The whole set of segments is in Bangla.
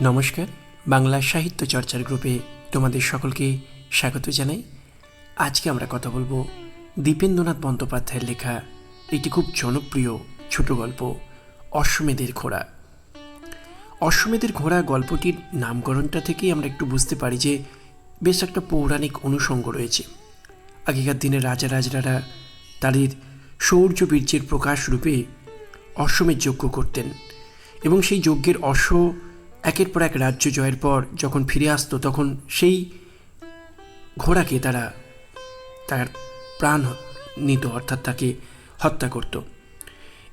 নমস্কার, বাংলা সাহিত্য চর্চার গ্রুপে তোমাদের সকলকে স্বাগত জানাই। আজকে আমরা কথা বলব দীপেন্দ্রনাথ বন্দ্যোপাধ্যায়ের লেখা একটি খুব জনপ্রিয় ছোট গল্প, অশ্বমেধের ঘোড়া। অশ্বমেধের ঘোড়া গল্পটির নামকরণটা থেকেই আমরা একটু বুঝতে পারি যে বেশ একটা পৌরাণিক অনুষঙ্গ রয়েছে। আগেকার দিনে রাজা রাজরারা তাদের শৌর্য বীর্যের প্রকাশ রূপে অশ্বমেধ যজ্ঞ করতেন এবং সেই যজ্ঞের অশ্ব একের পর এক রাজ্য জয়ের পর যখন ফিরে আসতো, তখন সেই ঘোড়াকে তারা, তার প্রাণ নিত, অর্থাৎ তাকে হত্যা করত।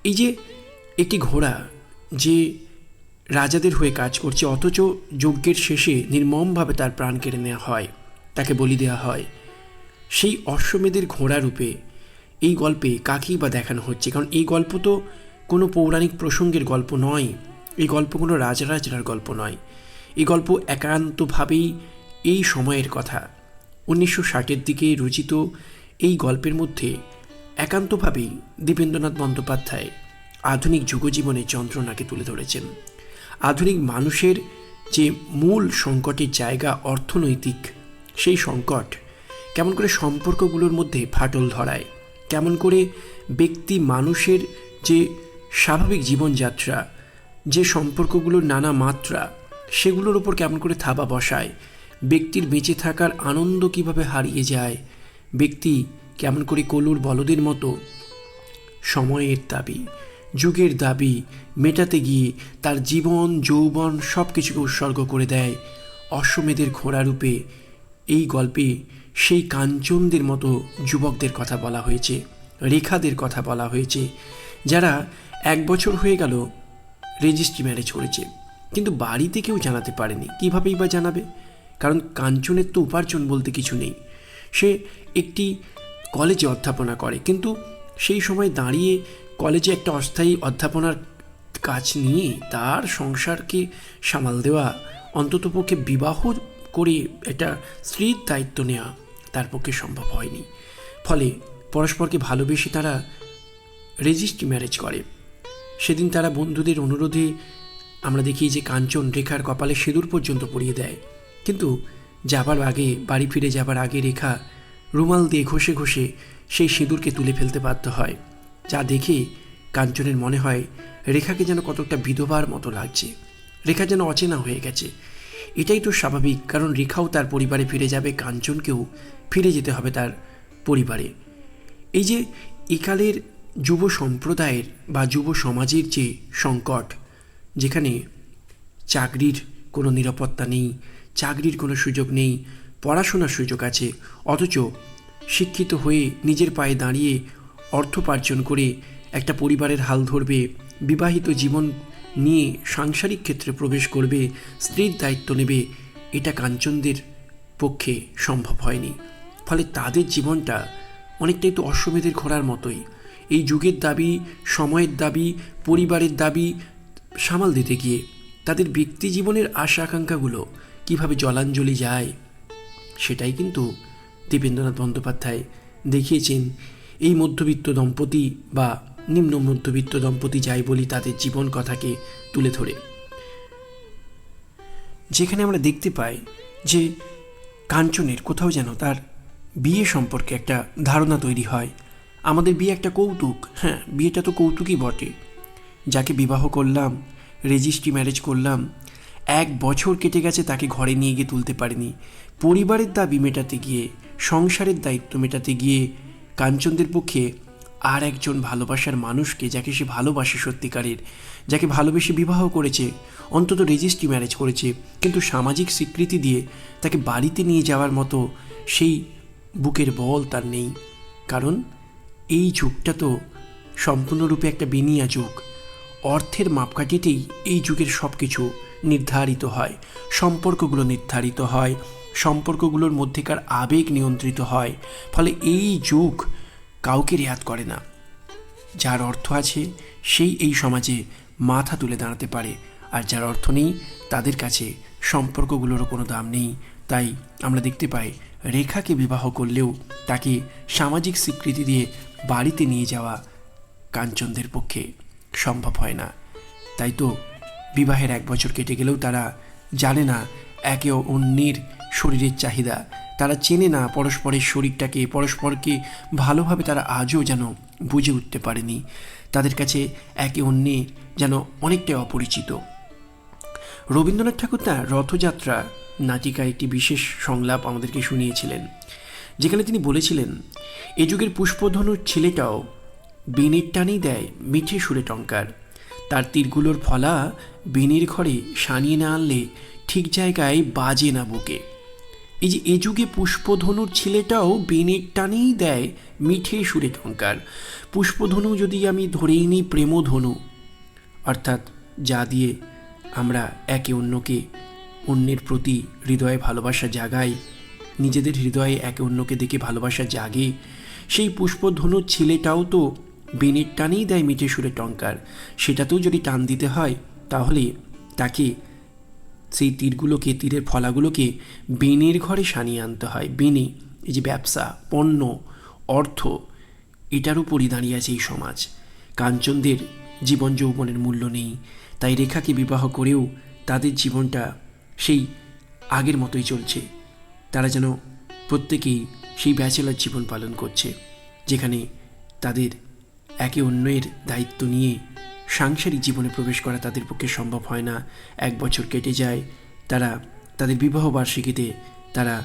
এই যে একটি ঘোড়া যে রাজাদের হয়ে কাজ করছে, অথচ যজ্ঞের শেষে নির্মমভাবে তার প্রাণ কেড়ে নেওয়া হয়, তাকে বলি দেওয়া হয়, সেই অশ্বমেধের ঘোড়া রূপে এই গল্পে কাকেই বা দেখানো হচ্ছে? কারণ এই গল্প তো কোনো পৌরাণিক প্রসঙ্গের গল্প নয়। এই গল্পগুলো রাজরাজরার গল্প নয়। এই গল্প একান্তভাবেই এই সময়ের কথা। উনিশশো ষাটের দিকে রচিত এই গল্পের মধ্যে একান্তভাবেই দীপেন্দ্রনাথ বন্দ্যোপাধ্যায় আধুনিক যুগজীবনের যন্ত্রণাকে তুলে ধরেছেন। আধুনিক মানুষের যে মূল সংকটের জায়গা অর্থনৈতিক, সেই সংকট কেমন করে সম্পর্কগুলোর মধ্যে ফাটল ধরায়, কেমন করে ব্যক্তি মানুষের যে স্বাভাবিক জীবনযাত্রা যে সম্পর্কগুলোর নানা মাত্রা, সেগুলোর ওপর কেমন করে থাবা বসায়, ব্যক্তির বেঁচে থাকার আনন্দ কীভাবে হারিয়ে যায়, ব্যক্তি কেমন করে কলুর বলদের মতো, সময়ের দাবি, যুগের দাবি মেটাতে গিয়ে তার জীবন, যৌবন সব কিছুকে উৎসর্গ করে দেয় অশ্বমেধের ঘোড়ারূপে এই গল্পে সেই কাঞ্চনদের মতো যুবকদের কথা বলা হয়েছে, রেখাদের কথা বলা হয়েছে, যারা এক বছর হয়ে গেল রেজিস্ট্রি ম্যারেজ করেছে। কিন্তু বাড়িতে কেউ জানাতে পারেনি। কীভাবেই বা জানাবে? কারণ কাঞ্চনের তো উপার্জন বলতে কিছু নেই। সে একটি কলেজে অধ্যাপনা করে। কিন্তু সেই সময় দাঁড়িয়ে কলেজে একটা অস্থায়ী অধ্যাপনার কাজ নিয়ে তার সংসারকে সামাল দেওয়া অন্ততপক্ষে বিবাহ করে একটা স্ত্রীর দায়িত্ব নেওয়া তার পক্ষে সম্ভব হয়নি। ফলে পরস্পরকে ভালোবেসে তারা রেজিস্ট্রি ম্যারেজ করে। সেদিন তারা বন্ধুদের অনুরোধে আমরা দেখি যে কাঞ্চন রেখার কপালে সিঁদুর পর্যন্ত পরিয়ে দেয়। কিন্তু যাবার আগে, বাড়ি ফিরে যাবার আগে রেখা রুমাল দিয়ে ঘষে ঘষে সেই সিঁদুরকে তুলে ফেলতে বাধ্য হয়। যা দেখে কাঞ্চনের মনে হয় রেখাকে যেন কতটা বিধবার মতো লাগছে। রেখা যেন অচেনা হয়ে গেছে। এটাই তো স্বাভাবিক, কারণ রেখাও তার পরিবারে ফিরে যাবে, কাঞ্চনকেও ফিরে যেতে হবে তার পরিবারে। এই যে একালের যুব সম্প্রদায়ের বা যুব সমাজের যে সংকট, যেখানে চাকরির কোনো নিরাপত্তা নেই, চাকরির কোনো সুযোগ নেই, পড়াশোনার সুযোগ আছে, অথচ শিক্ষিত হয়ে নিজের পায়ে দাঁড়িয়ে অর্থোপার্জন করে একটা পরিবারের হাল ধরবে, বিবাহিত জীবন নিয়ে সাংসারিক ক্ষেত্রে প্রবেশ করবে, স্ত্রীর দায়িত্ব নেবে, এটা কাঞ্চনদের পক্ষে সম্ভব হয়নি। ফলে তাদের জীবনটা অনেকটাই তো অশ্বমেধের ঘোড়ার মতোই। এই যুগের দাবি, সময়ের দাবি, পরিবারের দাবি সামাল দিতে গিয়ে তাদের ব্যক্তি জীবনের আশা আকাঙ্ক্ষাগুলো কীভাবে জলাঞ্জলি যায়, সেটাই কিন্তু দীপেন্দ্রনাথ বন্দ্যোপাধ্যায় দেখিয়েছেন। এই মধ্যবিত্ত দম্পতি বা নিম্ন মধ্যবিত্ত দম্পতি যাই বলি তাদের জীবন কথাকে তুলে ধরে। যেখানে আমরা দেখতে পাই যে কাঞ্চনের কোথাও যেন তার বিয়ে সম্পর্কে একটা ধারণা তৈরি হয়। আমাদের বিয়ে একটা কৌতুক। হ্যাঁ বিয়েটা তো কৌতুকই বটে। যাকে বিবাহ করলাম, রেজিস্ট্রি ম্যারেজ করলাম, এক বছর কেটে গেছে তাকে ঘরে নিয়ে গিয়ে তুলতে পারিনি। পরিবারের দাবি মেটাতে গিয়ে, সংসারের দায়িত্ব মেটাতে গিয়ে কাঞ্চনদের পক্ষে আর একজন ভালোবাসার মানুষকে যাকে সে ভালোবাসে সত্যিকারের, যাকে ভালোবেসে বিবাহ করেছে, অন্তত রেজিস্ট্রি ম্যারেজ করেছে, কিন্তু সামাজিক স্বীকৃতি দিয়ে তাকে বাড়িতে নিয়ে যাওয়ার মতো সেই বুকের বল তার নেই। কারণ এই যুগটা তো সম্পূর্ণরূপে একটা বিনিয়া যুগ। অর্থের মাপকাঠিতেই এই যুগের সব কিছু নির্ধারিত হয়, সম্পর্কগুলো নির্ধারিত হয়, সম্পর্কগুলোর মধ্যেকার আবেগ নিয়ন্ত্রিত হয়, ফলে এই যুগ কাউকে রেয়াত করে না। যার অর্থ আছে, সেই এই সমাজে মাথা তুলে দাঁড়াতে পারে, আর যার অর্থ নেই, তাদের কাছে সম্পর্কগুলোরও কোনো দাম নেই। তাই আমরা দেখতে পাই, রেখাকে বিবাহ করলেও তাকে সামাজিক স্বীকৃতি দিয়ে বাড়িতে নিয়ে যাওয়া কাঞ্চনদের পক্ষে সম্ভব হয় না। তাই তো বিবাহের এক বছর কেটে গেলেও তারা জানে না, একে অন্যের শরীরের চাহিদা। তারা চেনে না পরস্পরের শরীরটাকে, পরস্পরকে ভালোভাবে তারা আজও যেন বুঝে উঠতে পারেনি। তাদের কাছে একে অন্যের যেন অনেকটাই অপরিচিত। রবীন্দ্রনাথ ঠাকুর তার রথযাত্রা নাটিকা একটি বিশেষ সংলাপ আমাদেরকে শুনিয়েছিলেন। যেখানে তিনি বলেছিলেন, এ যুগের পুষ্পধনুর ছেলেটাও বেনের টানেই দেয় মিঠে সুরে টঙ্কার। তার তীরগুলোর ফলা বেনের ঘরে সানিয়ে না আনলে ঠিক জায়গায় বাজে না বুকে। এই যে এ যুগে পুষ্পধনুর ছেলেটাও বেনের টানেই দেয় মিঠে সুরে টঙ্কার। পুষ্পধনু যদি আমি ধরেই নিই প্রেমধনু, অর্থাৎ যা দিয়ে আমরা একে অন্যকে অন্যের প্রতি হৃদয়ে ভালোবাসা জাগাই নিজেদের হৃদয়ে একে অন্যকে দেখে ভালোবাসা জাগে। সেই পুষ্পধনুর ছেলেটাও তো বেনের টানেই দেয় মিঠে সুরে টঙ্কার। সেটাতেও যদি টান দিতে হয়, তাহলে তাকে সেই তীরগুলোকে, তীরের ফলাগুলোকে বেনের ঘরে সানিয়ে আনতে হয়। বেনে, এই যে ব্যবসা, পণ্য, অর্থ, এটার উপরই দাঁড়িয়ে আছে এই সমাজ। কাঞ্চনদের জীবন যৌবনের মূল্য নেই। তাই রেখাকে বিবাহ করেও তাদের জীবনটা সেই আগের মতোই চলছে। তারা যেন প্রত্যেকেই সেই ব্যাচেলার জীবন পালন করছে, যেখানে তাদের একে অন্যের দায়িত্ব নিয়ে সাংসারিক জীবনে প্রবেশ করা তাদের পক্ষে সম্ভব হয় না। এক বছর কেটে যায়, তারা তাদের বিবাহ বার্ষিকীতে তারা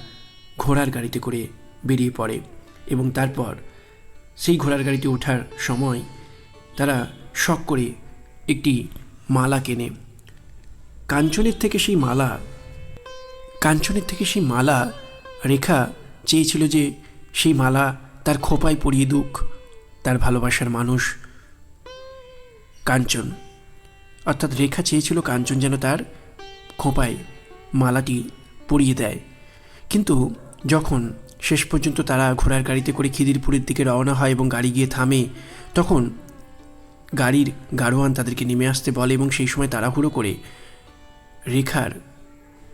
ঘোড়ার গাড়িতে করে বেরিয়ে পড়ে এবং তারপর সেই ঘোড়ার গাড়িতে ওঠার সময় তারা শখ করে একটি মালা কেনে। কাঞ্চনের থেকে সেই মালা কাঞ্চনের থেকে সেই মালা রেখা চেয়েছিল যে সেই মালা তার খোপায় পরিয়ে দুক, তার ভালোবাসার মানুষ কাঞ্চন। অর্থাৎ রেখা চেয়েছিল কাঞ্চন যেন তার খোঁপায় মালাটি পরিয়ে দেয়। কিন্তু যখন শেষ পর্যন্ত তারা ঘোড়ার গাড়িতে করে খিদিরপুরের দিকে রওনা হয় এবং গাড়ি গিয়ে থামে, তখন গাড়ির গাড়োয়ান তাদেরকে নেমে আসতে বলে এবং সেই সময় তাড়াহুড়ো করে রেখার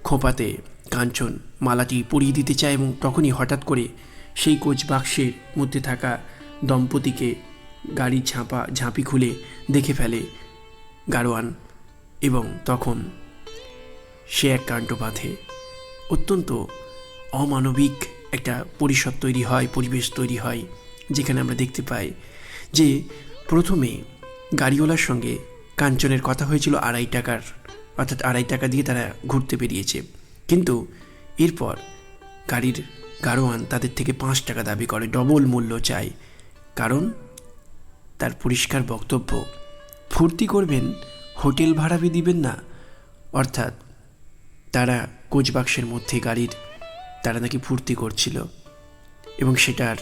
খোঁপাতে কাঞ্চন মালাটি পরিয়ে দিতে চায় এবং তখনই হঠাৎ করে সেই কোচ বাক্সের মধ্যে থাকা দম্পতিকে গাড়ির ঝাঁপা, ঝাঁপি খুলে দেখে ফেলে গাড়োয়ান এবং তখন সে এক কাণ্ড বাঁধে। অত্যন্ত অমানবিক একটা পরিসর তৈরি হয়, পরিবেশ তৈরি হয়, যেখানে আমরা দেখতে পাই যে প্রথমে গাড়িওয়ালার সঙ্গে কাঞ্চনের কথা হয়েছিল আড়াই টাকার, অর্থাৎ আড়াই টাকা দিয়ে তারা ঘুরতে বেরিয়েছে। কিন্তু এরপর গাড়ির গাড়োয়ান তাদের থেকে পাঁচ টাকা দাবি করে, ডবল মূল্য চায়। কারণ তার পরিষ্কার বক্তব্য, ফুর্তি করবেন, হোটেল ভাড়াবি দিবেন না। অর্থাৎ তারা কোচবাক্সের মধ্যে গাড়ির, তারা নাকি ফুর্তি করছিল। এবং সেটার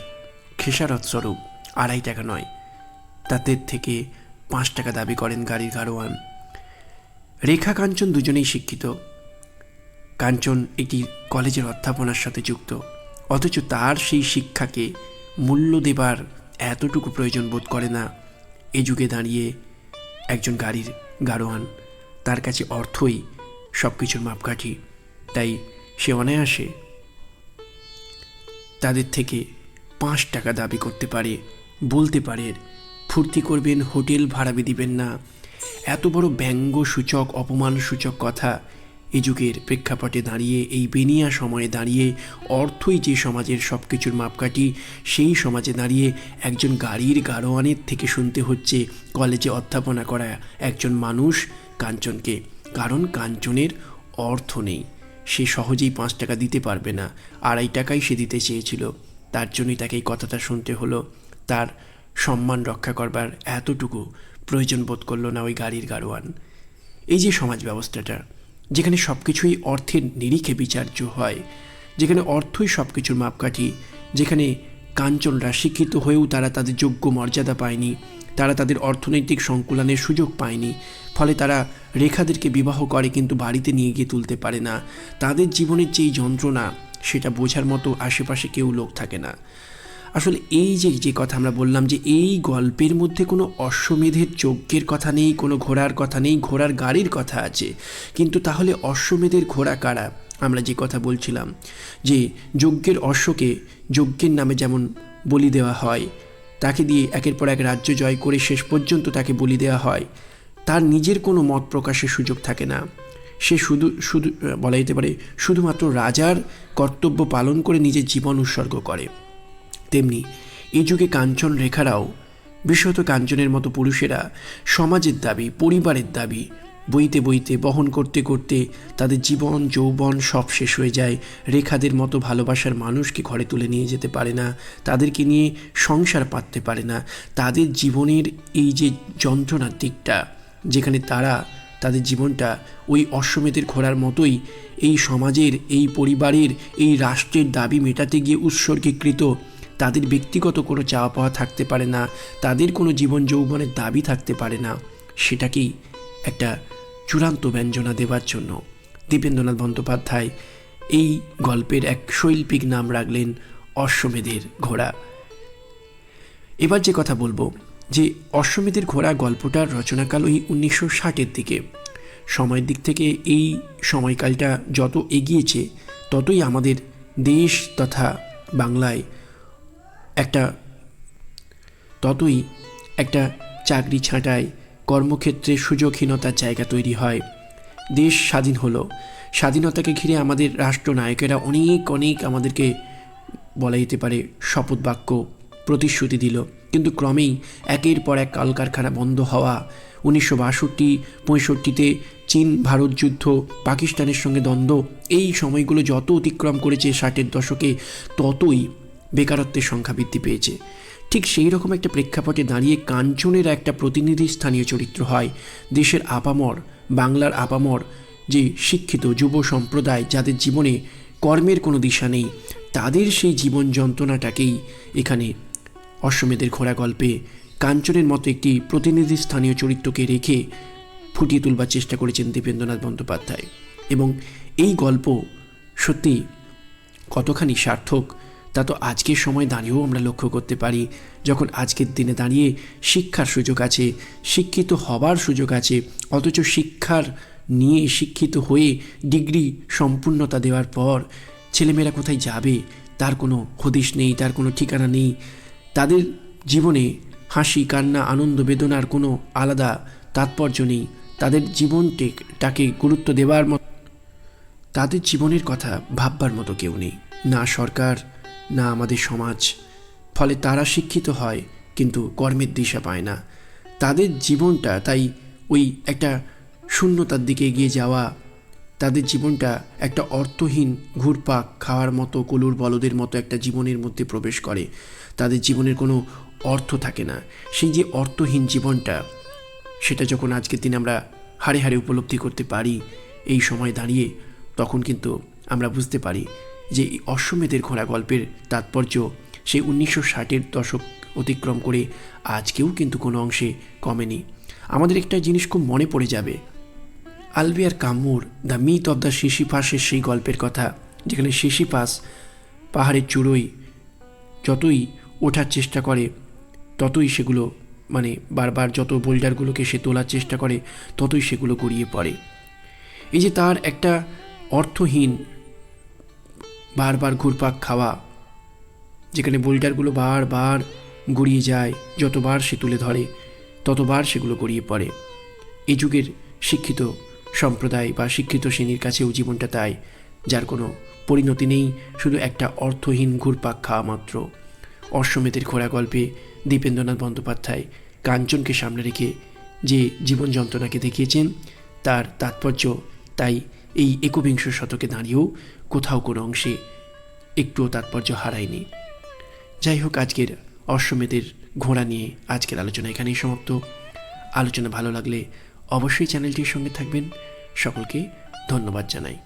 খেসারত স্বরূপ আড়াই টাকা নয়, তাদের থেকে পাঁচ টাকা দাবি করেন গাড়ির গাড়োয়ান। রেখা কাঞ্চন দুজনেই শিক্ষিত। কাঞ্চন একটি কলেজের অধ্যাপনার সাথে যুক্ত। অথচ তার সেই শিক্ষাকে মূল্য দেবার এতটুকু প্রয়োজন বোধ করে না। এ যুগে দাঁড়িয়ে একজন গাড়ির গাড়োয়ান তার কাছে অর্থই সব কিছুর মাপকাঠি। তাই সে অনায়াসে তাদের থেকে পাঁচ টাকা দাবি করতে পারে, বলতে পারে, ফুর্তি করবেন, হোটেল ভাড়াবে দিবেন না। এত বড় ব্যঙ্গ সূচক অপমান সূচক কথা এ যুগের প্রেক্ষাপটে দাঁড়িয়ে, এই বেনিয়া সময়ে দাঁড়িয়ে, অর্থই যে সমাজের সব কিছুর মাপকাঠি, সেই সমাজে দাঁড়িয়ে একজন গাড়ির গাড়োয়ানের থেকে শুনতে হচ্ছে কলেজে অধ্যাপনা করা একজন মানুষ কাঞ্চনকে। কারণ কাঞ্চনের অর্থ নেই। সে সহজেই পাঁচ টাকা দিতে পারবে না, আড়াই টাকাই সে দিতে চেয়েছিল। তার জন্যই তাকে এই কথাটা শুনতে হলো। তার সম্মান রক্ষা করবার এতটুকু প্রয়োজন বোধ করল না ওই গাড়ির গাড়োয়ান। এই যে সমাজ ব্যবস্থাটা যেখানে সব কিছুই অর্থের নিরিখে বিচার্য হয়, যেখানে অর্থই সব কিছুর মাপকাঠি, যেখানে কাঞ্চনরা শিক্ষিত হয়েও তারা তাদের যোগ্য মর্যাদা পায়নি, তারা তাদের অর্থনৈতিক সংকুলনের সুযোগ পায়নি, ফলে তারা রেখাদেরকে বিবাহ করে কিন্তু বাড়িতে নিয়ে গিয়ে তুলতে পারে না। তাদের জীবনের যেই যন্ত্রণা, সেটা বোঝার মতো আশেপাশে কেউ লোক থাকে না। আসলে এই যে যে কথা আমরা বললাম যে এই গল্পের মধ্যে কোনো অশ্বমেধের যজ্ঞের কথা নেই, কোনো ঘোড়ার কথা নেই, ঘোড়ার গাড়ির কথা আছে। কিন্তু তাহলে অশ্বমেধের ঘোড়া কারা? আমরা যে কথা বলছিলাম যে যজ্ঞের অশ্বকে যজ্ঞের নামে যেমন বলি দেওয়া হয়, তাকে দিয়ে একের পর এক রাজ্য জয় করে শেষ পর্যন্ত তাকে বলি দেওয়া হয়, তার নিজের কোনো মত প্রকাশের সুযোগ থাকে না। সে শুধু শুধু, বলা যেতে পারে, শুধুমাত্র রাজার কর্তব্য পালন করে নিজের জীবন উৎসর্গ করে। তেমনি এই যুগে কাঞ্চন রেখারাও, বিশেষত কাঞ্চনের মতো পুরুষেরা সমাজের দাবি, পরিবারের দাবি বইতে বইতে বহন করতে করতে তাদের জীবন, যৌবন সব শেষ হয়ে যায়। রেখাদের মতো ভালোবাসার মানুষকে ঘরে তুলে নিয়ে যেতে পারে না, তাদেরকে নিয়ে সংসার পাততে পারে না। তাদের জীবনের এই যে যন্ত্রণার দিকটা, যেখানে তারা তাদের জীবনটা ওই অশ্বমেধের ঘোড়ার মতোই এই সমাজের, এই পরিবারের, এই রাষ্ট্রের দাবি মেটাতে গিয়ে উৎসর্গীকৃত তাদের ব্যক্তিগত কোনো চাওয়া পাওয়া থাকতে পারে না, তাদের কোনো জীবন যৌবনের দাবি থাকতে পারে না, সেটাকেই একটা চূড়ান্ত ব্যঞ্জনা দেওয়ার জন্য। দীপেন্দ্রনাথ বন্দ্যোপাধ্যায় এই গল্পের এক শৈল্পিক নাম রাখলেন অশ্বমেধের ঘোড়া। এবার যে কথা বলব, যে অশ্বমেধের ঘোড়া গল্পটার রচনাকাল ওই উনিশশো ষাটের দিকে। সময়ের দিক থেকে এই সময়কালটা যত এগিয়েছে, ততই আমাদের দেশ তথা বাংলায় একটা ততই একটা চাকরি ছাঁটাই, কর্মক্ষেত্রে সুযোগহীনতার জায়গা তৈরি হয়। দেশ স্বাধীন হলো। স্বাধীনতাকে ঘিরে আমাদের রাষ্ট্রনায়কেরা অনেক অনেক আমাদেরকে বলা যেতে পারে শপথ বাক্য, প্রতিশ্রুতি দিল। কিন্তু ক্রমেই একের পর এক কলকারখানা বন্ধ হওয়া, উনিশশো বাষট্টি, পঁয়ষট্টিতে চীন, ভারত যুদ্ধ, পাকিস্তানের সঙ্গে দ্বন্দ্ব, এই সময়গুলো যত অতিক্রম করেছে ষাটের দশকে, ততই বেকারত্বের সংখ্যা বৃদ্ধি পেয়েছে। ঠিক সেই রকম একটা প্রেক্ষাপটে দাঁড়িয়ে কাঞ্চনের একটা প্রতিনিধি স্থানীয় চরিত্র হয়। দেশের আপামর, বাংলার আপামর, যে শিক্ষিত যুব সম্প্রদায় যাদের জীবনে কর্মের কোনো দিশা নেই, তাদের সেই জীবন যন্ত্রণাটাকেই এখানে অশ্বমেধের ঘোড়া গল্পে কাঞ্চনের মতো একটি প্রতিনিধি স্থানীয় চরিত্রকে রেখে ফুটিয়ে তুলবার চেষ্টা করেছেন দীপেন্দ্রনাথ বন্দ্যোপাধ্যায়। এবং এই গল্প সত্যি কতখানি সার্থক তা তো আজকের সময় দাঁড়িয়েও আমরা লক্ষ্য করতে পারি, যখন আজকের দিনে দাঁড়িয়ে শিক্ষার সুযোগ আছে, শিক্ষিত হবার সুযোগ আছে, অথচ শিক্ষার নিয়ে শিক্ষিত হয়ে ডিগ্রি সম্পূর্ণতা দেওয়ার পর ছেলেমেয়েরা কোথায় যাবে, তার কোনো হদিশ নেই, তার কোনো ঠিকানা নেই। তাদের জীবনে হাসি, কান্না, আনন্দ, বেদনার কোনো আলাদা তাৎপর্য নেই। তাদের জীবনটাকে গুরুত্ব দেওয়ার মতো তাদের জীবনের কথা ভাববার মতো কেউ নেই। না সরকার না আমাদের সমাজ। ফলে তারা শিক্ষিত হয়, কিন্তু কর্মের দিশা পায় না। তাদের জীবনটা তাই ওই একটা শূন্যতার দিকে এগিয়ে যাওয়া, তাদের জীবনটা একটা অর্থহীন ঘুরপাক খাওয়ার মতো কলুর বলদের মতো একটা জীবনের মধ্যে প্রবেশ করে। তাদের জীবনের কোনো অর্থ থাকে না। সেই যে অর্থহীন জীবনটা, সেটা যখন আজকের দিনে আমরা হাড়ে হাড়ে উপলব্ধি করতে পারি, এই সময় দাঁড়িয়ে, তখন কিন্তু আমরা বুঝতে পারি যে অশ্বমেধের ঘোড়া গল্পের তাৎপর্য সেই উনিশশো ষাটের দশক অতিক্রম করে আজকেও কিন্তু কোনো অংশে কমেনি। আমাদের একটা জিনিস খুব মনে পড়ে যাবে। আলবিয়ার কামুর, দ্য মিথ অব দ্য শিশিপাসের সেই গল্পের কথা, যেখানে শিশিপাস পাহাড়ের চূড়োই যতই ওঠার চেষ্টা করে, ততই সেগুলো মানে বারবার যত বোল্ডারগুলোকে সে তোলার চেষ্টা করে, ততই সেগুলো গড়িয়ে পড়ে। এই যে তার একটা অর্থহীন বারবার ঘুরপাক খাওয়া, যেখানে বোল্ডারগুলো বারবার গড়িয়ে যায়, যতবার সে তুলে ধরে, ততবার সেগুলো গড়িয়ে পড়ে। এই যুগের শিক্ষিত সম্প্রদায় বা শিক্ষিত শ্রেণির কাছেও জীবনটা তাই, যার কোনো পরিণতি নেই, শুধু একটা অর্থহীন ঘুরপাক খাওয়া মাত্র। অশ্বমেধের ঘোড়া গল্পে দীপেন্দ্রনাথ বন্দ্যোপাধ্যায় কাঞ্চনকে সামনে রেখে যে জীবন যন্ত্রণাকে দেখিয়েছেন, তার তাৎপর্য তাই এই একবিংশ শতকে দাঁড়িয়েও কোথাও কোনো অংশে একটুও তাৎপর্য হারায়নি। যাই হোক আজকের অশ্বমেধের ঘোড়া নিয়ে আজকের আলোচনা এখানেই সমাপ্ত। আলোচনা ভালো লাগলে অবশ্যই চ্যানেলটির সঙ্গে থাকবেন। সকলকে ধন্যবাদ জানাই।